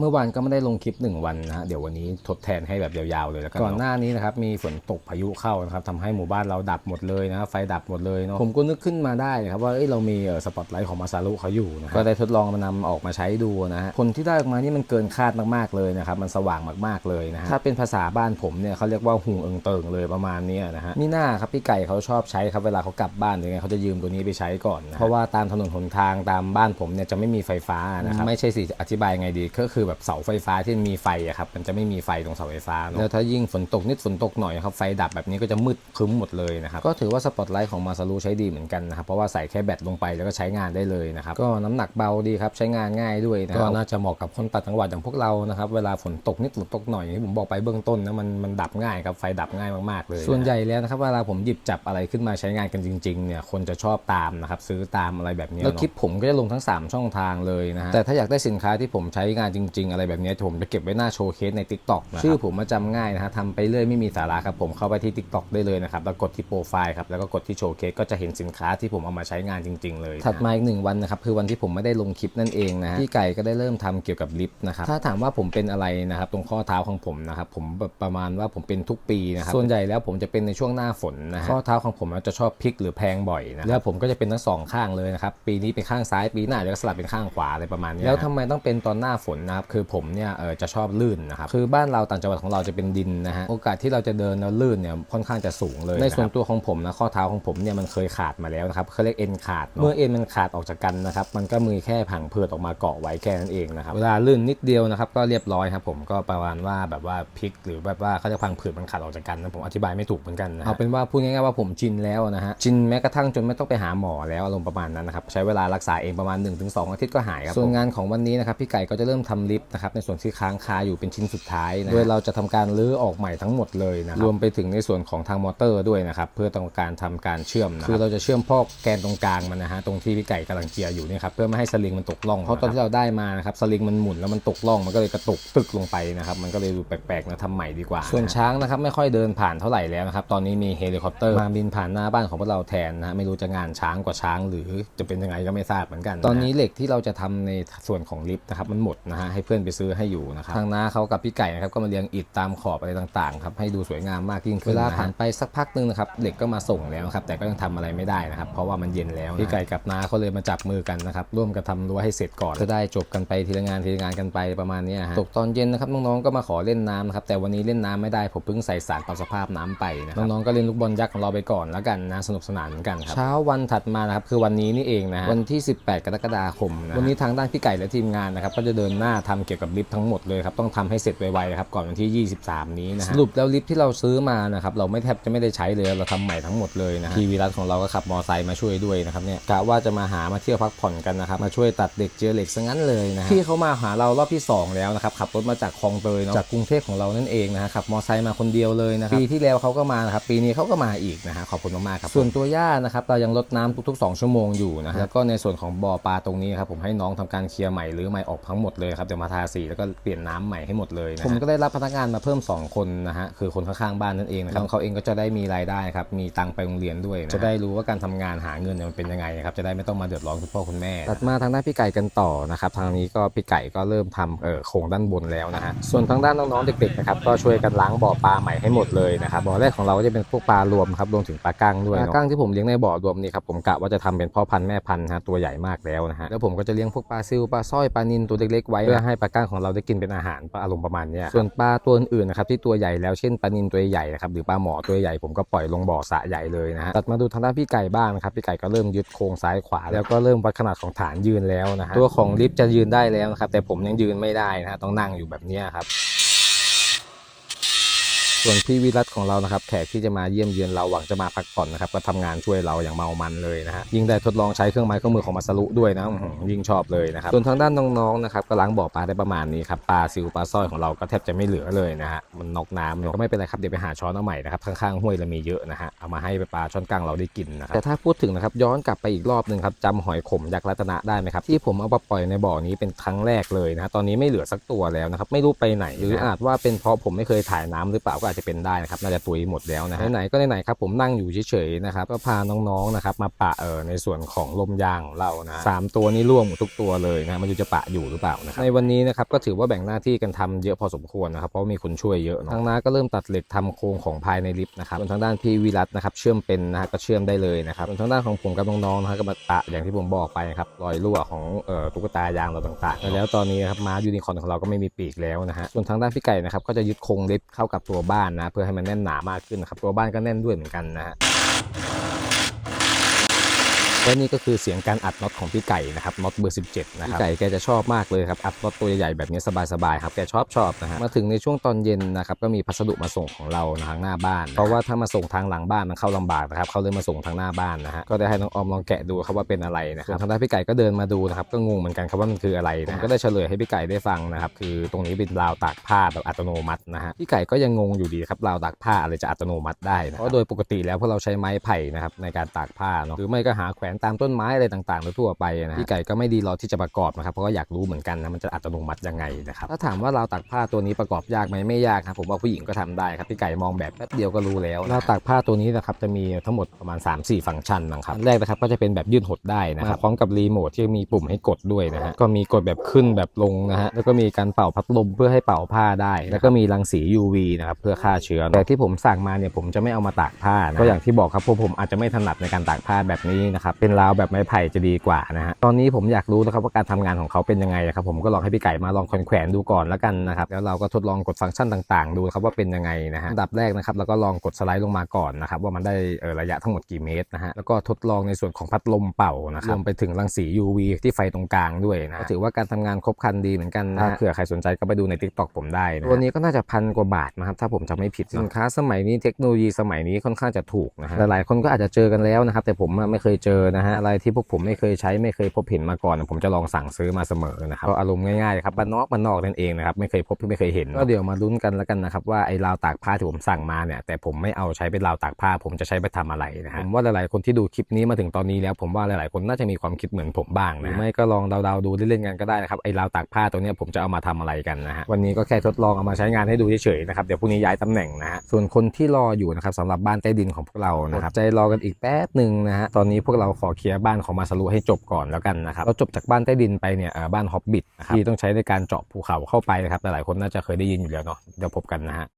เมื่อวานก็ไม่ได้ลงคลิป 1 วันนะฮะเดี๋ยววันนี้ทดแทนให้แบบยาวๆเลยแล้วกันก่อนหน้านี้นะครับมีฝนตกพายุเข้านะครับทำให้หมู่บ้านเราดับหมดเลยนะไฟดับหมดเลยเนาะผมก็นึกขึ้นมาได้นะครับว่าเอ้ยเรามีสปอตไลท์ของมาซารุเขาอยู่นะก็ได้ทดลองมานำออกมาใช้ดูนะฮะผลที่ได้ออกมานี่มันเกินคาดมากๆเลยนะครับมันสว่างมากๆเลยนะฮะถ้าเป็นภาษาบ้านผมเนี่ยเขาเรียกว่าหุงเอิงเติงเลยประมาณเนี้ยนะฮะนี่หน้าครับพี่ไก่เขาชอบใช้ครับเวลาเขากลับบ้านหรือไงเขาจะยืมตัวนี้ไปใช้ก่อนนะเพราะว่าตามถนนหนทางตามบ้านผมเนี่ยจะไม่มีไฟฟ้านะครับไม่ใช่สิอธิบายไงดีก็คือแบบเสาไฟฟ้าที่มีไฟอะครับมันจะไม่มีไฟตรงเสาไฟฟ้าเนอะแล้วถ้ายิ่งฝนตกนิดฝนตกหน่อยครับไฟดับแบบนี้ก็จะมืดครึ้มหมดเลยนะครับก็ถือว่าสปอตไลท์ของมาซารุใช้ดีเหมือนกันนะครับเพราะว่าใส่แค่แบตลงไปแล้วก็ใช้งานได้เลยนะครับก็น้ำหนักเบาดีครับใช้งานง่ายด้วยนะก็น่าจะเหมาะกับคนต่างจังหวัดอย่างพวกเรานะครับเวลาฝนตกนิดฝนตกหน่อยอย่างที่ผมบอกไปเบื้องต้นนะมันมันดับง่ายครับไฟดับง่ายมากๆเลยส่วนใหญ่แล้วนะครับเวลาผมหยิบจับอะไรขึ้นมาใช้งานกันจริงๆเนี่ยคนจะชอบตามนะครับซื้อตามอะไรแบบนี้แล้วคลิปผมก็จะลงทั้ง 3 ช่องทางเลยนะฮะแต่ถ้าอยากได้สินค้าที่ผมใช้งานจริงๆอะไรแบบนี้ผมจะเก็บไว้หน้าโชว์เคสใน Tik t o อกนะชื่อผมมาจำง่ายนะฮะทำไปเรื่อยไม่มีสาระครับผมเข้าไปที่ Tik t o อกได้เลยนะครับแล้วกดที่โปรไฟล์ครับแล้วก็กดที่โชว์เคสก็จะเห็นสินค้าที่ผมเอามาใช้งานจริง ๆ เลย ถัดมาอีกหนึ่งวันนะครับคือวันที่ผมไม่ได้ลงคลิปนั่นเองนะฮะพี่ไก่ก็ได้เริ่มทำเกี่ยวกับลิฟต์นะครับถ้าถามว่าผมเป็นอะไรนะครับตรงข้อเท้าของผมนะครับผมแบบประมาณว่าผมเป็นทุกปีนะครับส่วนใหญ่แล้วผมจะเป็นในช่วงหน้าฝนนะฮะข้อเท้าของผมจะชอบพลิกหรือแพงบ่อยนะแล้วผมก็จะเป็นทั้งสองข้างเลยนะครับปีนี้เป็นข้างซ้ายปีหน้าจะสลับเป็นข้างขวาอะไรประมาณนี้แล้วทำไมต้องเป็นตอนหน้าฝนนะครับคือผมเนี่ยเออจะชอบลื่นนะครับคือบ้านเราต่างจังหวัดของเราจะเป็นดินนะฮะโอกาสที่เราจะเดินแล้วลื่นเนี่ยค่อนข้างจะสูงเลยในส่วนตัวของผมนะข้อเท้าของผมเนี่ยมันเคยขาดมาแล้วนะครับเขาเรียกเอ็นขาดเมื่อเอ็นมันขาดออกจากกันนะครับมันก็มือแค่ผังเพือดออกมาเกาะไว้แค่นั้นเองนะครับเวลาลื่นนิดเดียวนะครับก็เรียบร้อยครับผมก็ประมาณว่าแบบว่าพลิก หรือแบบว่าเขาจะพังผืดมันขาดออกจากกันนะผมอธิบายไม่ถูกเหมือนกันนะเอาเป็นว่าพูดง่ายๆว่าผมชินแล้วนะฮะชินแม้กระทั่งจนไม่ต้องไปหาหมอแล้วอารมณ์ประมาณนั้นนะครับใช้เวลารักษาเองประมาณ 1-2 อาทิตย์ก็หายครับส่วนงานของวันนี้นะครับพี่ไก่ก็จะเริ่มทำลิฟต์นะครับในส่วนที่ค้างคาอยู่เป็นชิ้นสุดท้ายนะโดยเราจะทำการรื้อออกใหม่ทั้งหมดเลยนะครับรวมไปถึงในส่วนของทางมอเตอร์ด้วยนะครับเพื่อต้องการทำการเชื่อมนะคือเราจะเชื่อมพอกแกนตรงกลางมันนะฮะตรงที่พี่ไก่กำลังเจียอยู่เนี่ยครับเพื่อไม่ให้สลิงมันตกล่องเพราะตอนที่เราได้มานะครับสลิงมันหมุนแล้วมันตกล่องมันก็เลยกระตุกตึกลงไปนะครับมันก็เลยดูแปลกๆนะทำใหม่ดีกว่า ส่วนช้างนะครับไม่ค่อยเดินผ่านเท่าไหร่แล้วนะครับตอนนี้มีเฮลิคอปเตอร์มาบินผ่านหน้าบ้านของพวกเราแทนนะฮะไม่รู้จะงานช้างกว่าช้าง หรือจะเป็นยังไงก็ไม่ทราบเหมือนกัน ตอนนี้เหล็กที่เราจะทำในส่วนของลิฟต์นะครับมันหมดนะฮะให้เพื่อนไปซื้อให้อยู่นะครับทางน้าเขากับพี่ไก่นะครับก็มาเรียงอิฐตามขอบอะไรต่างๆครับให้ดูสวยงามมากยิ่งขึ้นเวลาผ่านไปสักพักหนึงนะครับเหล็กก็มาส่งแล้วครับแต่ก็ยังทำอะไรไม่ได้นะครับเพราะว่ามันเย็นแล้วนะพี่ไก่กับน้าเขาเลยมาจับมือกันนะครับร่วมกันทำรั้วให้เสร็จก่อนจะได้จบกันไปทีละงานทีละงานกันไปประมาณเนี้ยฮะตกตอนเย็นนะครับน้องๆก็มาขอเล่นน้ำนะครับแต่วันนี้เล่นน้ำไม่ได้ผมเพิ่งใส่สารปรับสภาพน้ำไปนะครับน้องๆก็เล่นลูกบอลยักษ์ของเราไปก่อนแล้วกันนะสนุกสนานเหมือนกันครับเช้าวันถัดมานะครับคือวันนี้นี่เองนะฮะวันที่ 18 กรกฎาคมนะวันนี้ทางด้านพี่ไก่และทีมงานนะครับก็จะเดินหน้าทำเกี่ยวกับลิฟต์ทั้งหมดเลยครับต้องทำให้เสร็จไวๆครับก่อนวันที่ 23 นี้นะฮะสรุปแล้วลิฟต์ที่เราซื้อมานะครับเราไม่แทบจะไม่ได้ใช้เลยเราทำใหม่ทั้งหมดเลยนะฮะพี่วิรัตของเราก็ขับมอไซค์มาช่วยด้วยนะครับเนี่ยกะว่าจะมาหามาเที่ยวพักผ่อนกันนะครับมาช่วยตัดเด็กเจอเหล็กซะงั้นเลยนะฮะพี่เขามาหาเรารอบที่สองแล้วนะครับขับรถมาจากคลองเตยเนาะจากกรุงเทพของเรานั่นเองนะฮะขับมอไซค์มาคนเดียวเลยนะครับปีที่แล้วเขาก็มานะครับปีนี้เขาก็มาอีกนะฮะขอบคุณมากๆครับส่วนตัวย่านะครับเรายังลดน้ำทุกๆ 2 ชั่วโมงอยู่นะฮะแล้วก็ในส่วนของบ่อปลาตรงนี้ครับผมให้น้องทำการเคลียร์ใหม่หรือใหม่ออกทั้งหมดเลยครับเดี๋ยวมาทาสีแล้วก็เปลี่ยนน้ำใหม่ให้หมดเลยนะผมก็ได้รับพนักงานมาเพิ่ม 2 คนนะฮะคือคนข้างๆบ้านนั่นเองนะครับเขาเองก็จะได้มีรายได้ครับมีตังค์ไปโรงเรียนด้วยนะจะได้รู้ว่าการทำงานหาเงินเนี่ยมันเป็นยังไงครับจะได้ไม่ต้องมาเดือดร้อนคุณพ่อคุณแม่ตัดมาทางด้านพี่ไก่กันต่อนะครับทางนี้ก็พี่ไก่ก็เริ่มทำเออโครงด้านบนแล้วนะฮะส่วนทางด้านน้องๆเด็กๆนะครับก็ช่วยกันล้างบ่อปลาใหม่ให้หมดเลยนะครับบ่อแรกของเราก็จะเป็นพวกปลารวมครับรวมถึงปลากั้งด้วยปลากั้งที่ผมเลี้ยงในบ่อรวมนี่ครับผมกะว่าจะทำเป็นพ่อพันธุ์แม่พันธุ์ฮะตัวใหญ่มากแล้วนะฮะแล้วผมก็จะเลี้ยงพวกปลาซิวปลาสร้อยปลานิลตัวเล็กๆไว้เพื่อให้ปลาก้างของเราได้กินเป็นอาหารปลาอารมณ์ประมาณนี้ส่วนปลาตัวอื่นนะครับที่ตัวใหญ่แล้วเช่นปลานิลตัวใหญ่นะครับหรือปลาหมอตัวใหญ่ผมก็ปล่อยลงบ่อสะใหญ่เลยนะฮะตัดมาดูทางด้านพี่ไก่บ้างนะครับพี่ไก่ก็เริ่มยึดโครงซ้ายขวา แล้วก็เริ่มวัดขนาดของฐานยืนแล้วนะฮะตัวของลิฟต์จะยืนได้แล้วนะครับแต่ผมยังยืนไม่ได้นะฮะต้องนั่งอยู่แบบนี้ครับ ส่วนพี่วิรัตของเรานะครับแขกที่จะมาเยี่ยมเยือนเราหวังจะมาพักผ่อนนะครับก็ทำงานช่วยเราอย่างเมามันเลยนะฮะยิ่งได้ทดลองใช้เครื่องไม้เครื่องมือของมาสรุด้วยนะยิ่งชอบเลยนะครับส่วนทางด้านน้องๆนะครับก็ล้างบ่อปลาได้ประมาณนี้ครับปลาซิวปลาสร้อยของเราก็แทบจะไม่เหลือเลยนะฮะมันนอกน้ำเนอะก็ไม่เป็นไรครับเดี๋ยวไปหาช้อนเอาใหม่นะครับข้างๆห้วยเรามีเยอะนะฮะเอามาให้ปลาช้อนกลางเราได้กินนะครับแต่ถ้าพูดถึงนะครับย้อนกลับไปอีกรอบหนึ่งครับจำหอยขมยักษ์รัตนะได้ไหมครับที่ผมเอามาปล่อยในบ่อนี้เป็นครั้งแรกเลยนะตอนนี้ไม่เหลือสักตัวแล้วนะครับไม่รู้ไปไหนหรืออาจว่าเป็นเพราะผมไม่เคยถ่ายน้ำหรือเปล่าก็อาจจะเป็นได้นะครับน่าจะตุยหมดแล้วนะไหนๆก็ไหนๆครับผมนั่งอยู่เฉยๆนะครับก็พาน้องๆนะครับมาปะเออในส่วนของลมยางเรานะสามตัวนี้ร่วงหมทุกตัวเลยนะมันจะปะอยู่หรือเปล่านะครับในวันนี้นะครับก็ถือว่าแบ่งหน้าที่กันทำเยอะพอสมควรนะครับเพราะมีคนช่วยเยอะเนอะทางน้าก็เริ่มตัดเหล็กทำโครงของภายในลิฟต์นะครับส่วนทางด้านพี่วิรัตนะครับเชื่อมเป็นนะฮะก็เชื่อมได้เลยนะครับส่วนทางด้านของผมกับน้องๆนะฮะก็มาปะอย่างที่ผมบอกไปครับรอยรั่วของเอ่อตุ๊กตายางเราต่างๆ แล้วตอนนี้ครับม้ายูนิคอร์นของเราก็ไม่มีปีกแล้วนะฮะส่วนทางด้านพี่ไก่นะครับก็จะยึดโครงลิฟต์เข้ากับตัวบ้านนะ เพื่อให้มันแน่นหนามากขึ้นครับ ตัวบ้านก็แน่นด้วยเหมือนกันนะฮะ และนี่ก็คือเสียงการอัดน็อตของพี่ไก่นะครับน็อตเบอร์ 17 นะครับพี่ไก่แกจะชอบมากเลยครับอัดน็อตตัวใหญ่ๆแบบนี้สบายๆครับแกชอบชอบนะฮะมาถึงในช่วงตอนเย็นนะครับก็มีพัสดุมาส่งของเราทางหน้าบ้าน เพราะว่าถ้ามาส่งทางหลังบ้านมันเข้าลำบากนะครับเขาเลยมาส่งทางหน้าบ้านนะฮะก็ได้ให้น้องออมลองแกะดูครับว่าเป็นอะไรนะครับทางด้านพี่ไก่ก็เดินมาดูนะครับก็งงเหมือนกันครับว่ามันคืออะไรนะก็ได้เฉลยให้พี่ไก่ได้ฟังนะครับคือตรงนี้เป็นราวตากผ้าแบบอัตโนมัตินะฮะพี่ไก่ก็ยังงงอยู่ดีครับราวตากผ้าอะไรจะอัตโนมัติได้นะเพราะโดยปกติแล้วพวกเราใช้ไม้ไผ่นะครับในการตากผ้าเนาะหรือไม่ก็หาแขวนตามต้นไม้อะไรต่างๆทั่วไปนะพี่ไก่ก็ไม่ดีรอที่จะประกอบนะครับเพราะว่าอยากรู้เหมือนกันนะมันจะอัตโนมัติยังไงนะครับถ้าถามว่าราวตากผ้าตัวนี้ประกอบยากไหมไม่ยากครับผมว่าผู้หญิงก็ทำได้ครับพี่ไก่มองแบบแป๊บเดียวก็รู้แล้วราวตากผ้าตัวนี้นะครับจะมีทั้งหมดประมาณ 3-4 ฟังก์ชันนะครับอันแรกนะครับก็จะเป็นแบบยืดหดได้นะครับพร้อมกับรีโมทที่มีปุ่มให้กดด้วยนะฮะก็มีกดแบบขึ้นแบบลงนะฮะแล้วก็มีการเป่าพัดลมเพื่อให้เป่าผ้าได้ แล้วก็มีรังสี UV นะครับเพื่อฆ่าเชื้อแต่ที่ผมสั่งมาเนี่ยผมจะไม่เอามาตากผ้านะก็อย่างที่บอกครับพวกผมอาจจะไม่ถนัดในการตากผ้าแบบนี้นะครับเป็นราวแบบไม้ไผ่จะดีกว่านะฮะตอนนี้ผมอยากรู้นะครับว่าการทำงานของเขาเป็นยังไงนะครับผมก็ลองให้พี่ไก่มาลองแขวนๆดูก่อนแล้วกันนะครับแล้วเราก็ทดลองกดฟังก์ชันต่างๆ ดูครับว่าเป็นยังไงนะฮะอันดับแรกนะครับเราก็ลองกดสไลด์ลงมาก่อนนะครับว่ามันได้เอ่อระยะทั้งหมดกี่เมตรนะฮะแล้วก็ทดลองในส่วนของพัดลมเป่านะครับรวมไปถึงรังสี UV ที่ไฟตรงกลางด้วยนะก็ถือว่าการทำงานครบครันดีเหมือนกันนะฮะเผื่อใครสนใจก็ไปดูใน Tik t o อกผมได้นะตัวนี้ก็น่าจะพันกว่าบาทนะครับถ้าผมจำไม่ผิดสินค้าสมัยนี้เทคโนโลยีสมัยนี้ค่อนข้างจะถูกนะฮะหลายๆคนก็อาจจะเจอกันแล้วนะครับแต่ผมอะไม่เคยเจอนะฮะอะไรที่พวกผมไม่เคยใช้ไม่เคยพบเห็นมาก่อน ผมจะลองสั่งซื้อมาเสมอนะครับก็อารมณ์ง่ายๆครับบ้านนอกบ้านนอกนั่นเองนะครับไม่เคยพบไม่เคยเห็นก็เดี๋ยวมาลุ้นกันแล้วกันนะครับว่าไอ้ราวตากผ้าที่ผมสั่งมาเนี่ยแต่ผมไม่เอาใช้เป็นราวตากผ้า ผมจะใช้ไปทำอะไรนะฮะผมว่าหลายๆคนที่ดูคลิปนี้มาถึงตอนนี้แล้ว ผมว่าหลายๆคนน่าจะมีความคิดเหมือนผมบ้างนะหรือไม่ก็ลองเดาๆดูเล่นๆกันก็ได้นะครับไอ้ราวตากผ้าตัวเนี้ยผมจะเอามาทำอะไรกันนะฮะวันนี้ก็แค่ทดลองเอามาใช้งานให้ดูเฉยๆนะครับเดี๋ยวพรุ่งนี้ย้ายตำแหน่งนะฮะส่วนคนที่รออยู่นะครับสำหรับบ้านใต้ดินของพวกเรานะครับใจรอกันอีกแป๊บหนึ่งนะฮะตอนนี้พวกเราขอเคลียร์บ้านของมาสรุให้จบก่อนแล้วกันนะครับเราจบจากบ้านใต้ดินไปเนี่ยบ้านฮอบบิทนะครับที่ต้องใช้ในการเจาะภูเขาเข้าไปนะครับหลายๆคนน่าจะเคยได้ยินอยู่แล้วเนาะเดี๋ยวพบกันนะฮะ